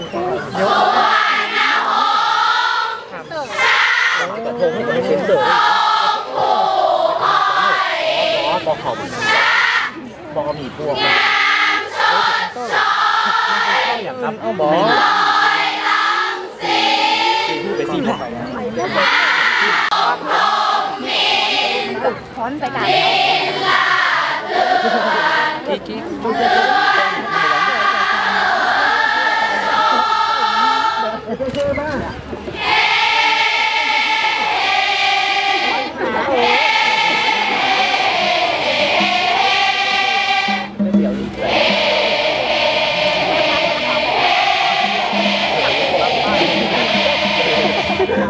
ยวกระทงให้เซ็นเซอร์อ๋อบอกเขาบอกมีพวกนะอย่างครับเอาบอกไปซีพวกไปนะถอนไปกันกิ๊ก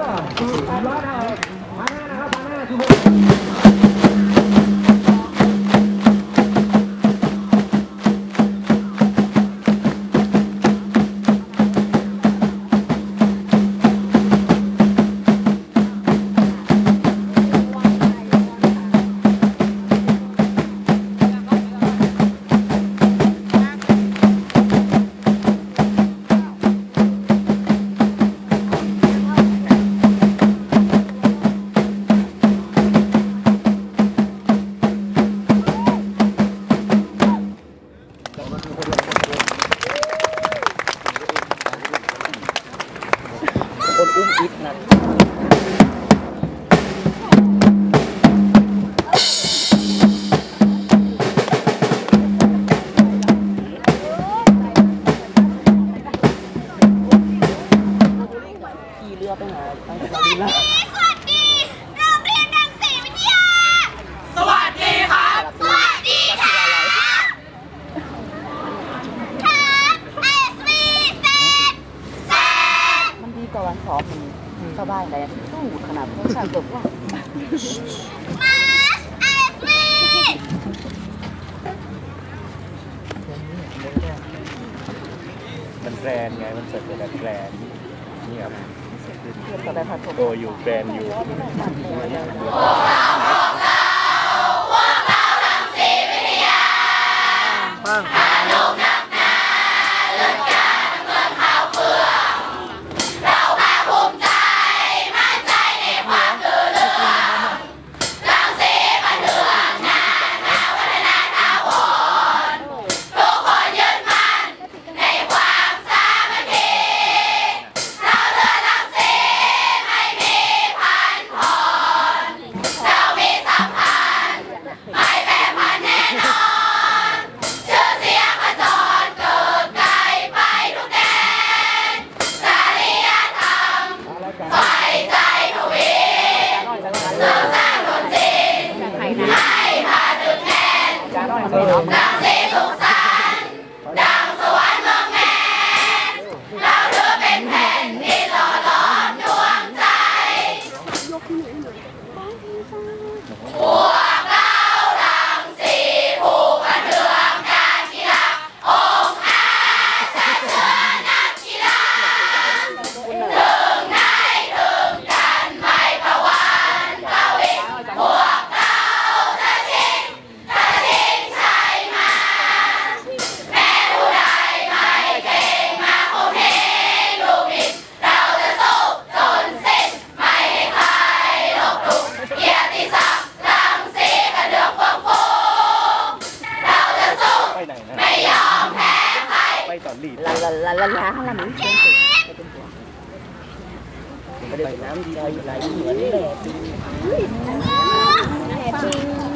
กิ๊ก คน มาสเอสวีมันแกรนไง มันเสร็จแบบแกรนนี่ครับเพื่อนก็ได้พัดโตอยู่แกรนอยู่ Prazer, ไปต่อลีดลาลาลาลาลาลามันเป็นตัวเป็นตัวไปได้น้ำดีใจไหลเหมือนแหลกปีพีป้าหรือ